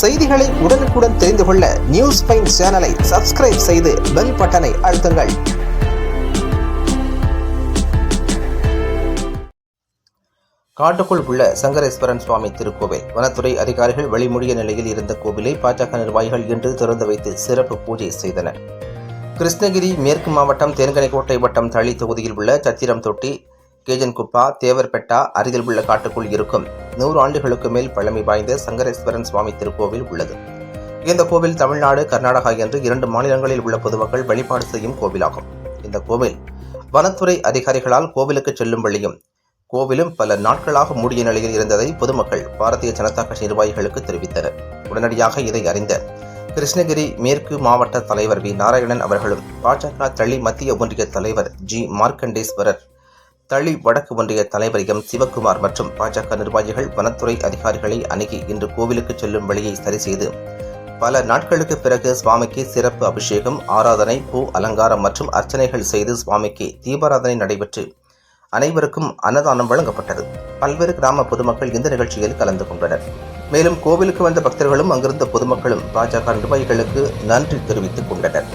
செய்திகளை உடனுக்குடன் தெரிந்து கொள்ள நியூஸ் பைன் சேனலை சப்ஸ்கிரைப் செய்து பெல் பட்டனை அழுத்துங்கள். காட்டுக்குள் உள்ள சங்கரேஸ்வரன் சுவாமி திருக்கோவில். வனத்துறை அதிகாரிகள் வழிமொழிய நிலையில் இருந்த கோவிலை பாஜக நிர்வாகிகள் இன்று திறந்து வைத்து சிறப்பு பூஜை செய்தனர். கிருஷ்ணகிரி மேற்கு மாவட்டம் தேன்கனிக்கோட்டை வட்டம் தளி தொகுதியில் உள்ள சத்திரம் தொட்டி கேஜன்குப்பா தேவர்பெட்டா அருகில் உள்ள காட்டுக்குள் இருக்கும் நூறு ஆண்டுகளுக்கு மேல் பழமை வாய்ந்த சங்கரேஸ்வரன் சுவாமி திருக்கோவில் உள்ளது. இந்த கோவில் தமிழ்நாடு கர்நாடகா என்று இரண்டு மாநிலங்களில் உள்ள பொதுமக்கள் வழிபாடு செய்யும் கோவிலாகும். இந்த கோவில் வனத்துறை அதிகாரிகளால் கோவிலுக்கு செல்லும் வழியும் கோவிலும் பல நாட்களாக மூடிய நிலையில் இருந்ததை பொதுமக்கள் பாரதிய ஜனதா கட்சி நிர்வாகிகளுக்கு தெரிவித்தனர். உடனடியாக இதை அறிந்த கிருஷ்ணகிரி மேற்கு மாவட்ட தலைவர் வி. நாராயணன் அவர்களும் பாஜக தளி மத்திய ஒன்றிய தலைவர் ஜி. மார்க்கண்டேஸ்வரர் தளி வடக்கு ஒன்றிய தலைவர் எம். சிவக்குமார் மற்றும் பாஜக நிர்வாகிகள் வனத்துறை அதிகாரிகளை அணுகி இன்று கோவிலுக்கு செல்லும் வழியை சரி செய்து பல நாட்களுக்கு பிறகு சுவாமிக்கு சிறப்பு அபிஷேகம் ஆராதனை பூ அலங்காரம் மற்றும் அர்ச்சனைகள் செய்து சுவாமிக்கு தீபாராதனை நடைபெற்று அனைவருக்கும் அன்னதானம் வழங்கப்பட்டது. பல்வேறு கிராம பொதுமக்கள் இந்த நிகழ்ச்சியில் கலந்து கொண்டனர். மேலும் கோவிலுக்கு வந்த பக்தர்களும் அங்கிருந்த பொதுமக்களும் பாஜக நிர்வாகிகளுக்கு நன்றி தெரிவித்துக் கொண்டனர்.